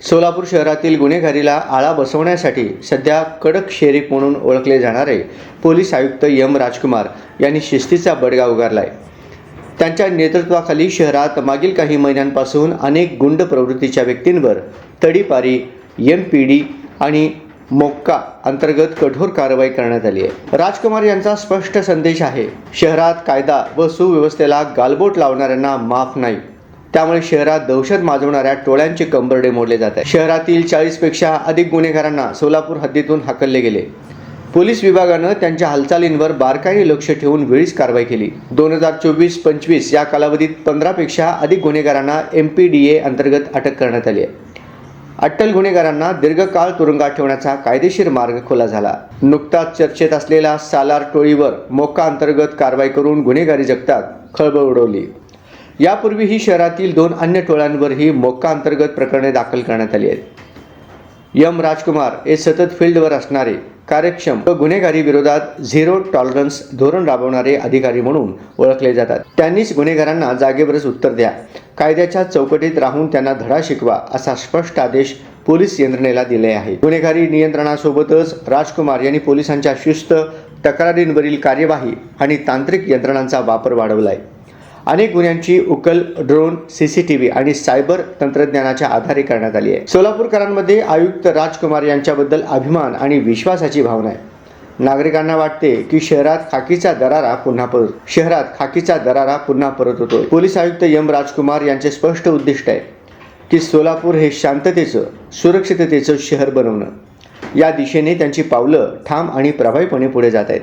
सोलापूर शहरातील गुन्हेगारीला आळा बसवण्यासाठी सध्या कडक शेरीफ म्हणून ओळखले जाणारे पोलीस आयुक्त यम राजकुमार यांनी शिस्तीचा बडगा उगारलाय. त्यांच्या नेतृत्वाखाली शहरात मागील काही महिन्यांपासून अनेक गुंड प्रवृत्तीच्या व्यक्तींवर तडीपारी एम पी डी आणि मोक्का अंतर्गत कठोर कारवाई करण्यात आली आहे. राजकुमार यांचा स्पष्ट संदेश आहे शहरात कायदा व सुव्यवस्थेला गालबोट लावणाऱ्यांना माफ नाही. त्यामुळे शहरात दहशत माजवणाऱ्या टोळ्यांचे कंबरडे मोडले जात आहेत. शहरातील चाळीसपेक्षा अधिक गुन्हेगारांना सोलापूर हद्दीतून हाकलले गेले. पोलीस विभागानं त्यांच्या हालचालींवर बारकाईने लक्ष ठेवून वेळीच कारवाई केली. दोन हजार चोवीस पंचवीस या कालावधीत पंधरापेक्षा अधिक गुन्हेगारांना एम पी डी ए अंतर्गत अटक करण्यात आली आहे. अट्टल गुन्हेगारांना दीर्घकाळ तुरुंगात ठेवण्याचा कायदेशीर मार्ग खुला झाला. नुकताच चर्चेत असलेल्या सालार टोळीवर मोक्का अंतर्गत कारवाई करून गुन्हेगारी जगतात खळबळ उडवली. यापूर्वीही शहरातील दोन अन्य टोळ्यांवरही मोक्का अंतर्गत प्रकरणे दाखल करण्यात आली आहेत. यम राजकुमार हे सतत फील्डवर असणारे कार्यक्षम व गुन्हेगारी विरोधात झिरो टॉलरन्स धोरण राबवणारे अधिकारी म्हणून ओळखले जातात. त्यांनीच गुन्हेगारांना जागेवरच उत्तर द्या. कायद्याच्या चौकटीत राहून त्यांना धडा शिकवा असा स्पष्ट आदेश पोलीस यंत्रणेला दिले आहे. गुन्हेगारी नियंत्रणासोबतच राजकुमार यांनी पोलिसांच्या शिस्त तक्रारींवरील कार्यवाही आणि तांत्रिक यंत्रणांचा वापर वाढवलाय. अनेक गुन्ह्यांची उकल ड्रोन सीसीटीव्ही आणि सायबर तंत्रज्ञानाच्या आधारे करण्यात आली आहे. सोलापूरकरांमध्ये आयुक्त राजकुमार यांच्याबद्दल अभिमान आणि विश्वासाची भावना आहे. नागरिकांना वाटते की शहरात खाकीचा दरारा पुन्हा परत शहरात खाकीचा दरारा पुन्हा परत होतोय. पोलीस आयुक्त यम राजकुमार यांचे स्पष्ट उद्दिष्ट आहे की सोलापूर हे शांततेचं सुरक्षिततेचं शहर बनवणं. या दिशेने त्यांची पावलं ठाम आणि प्रभावीपणे पुढे जात आहेत.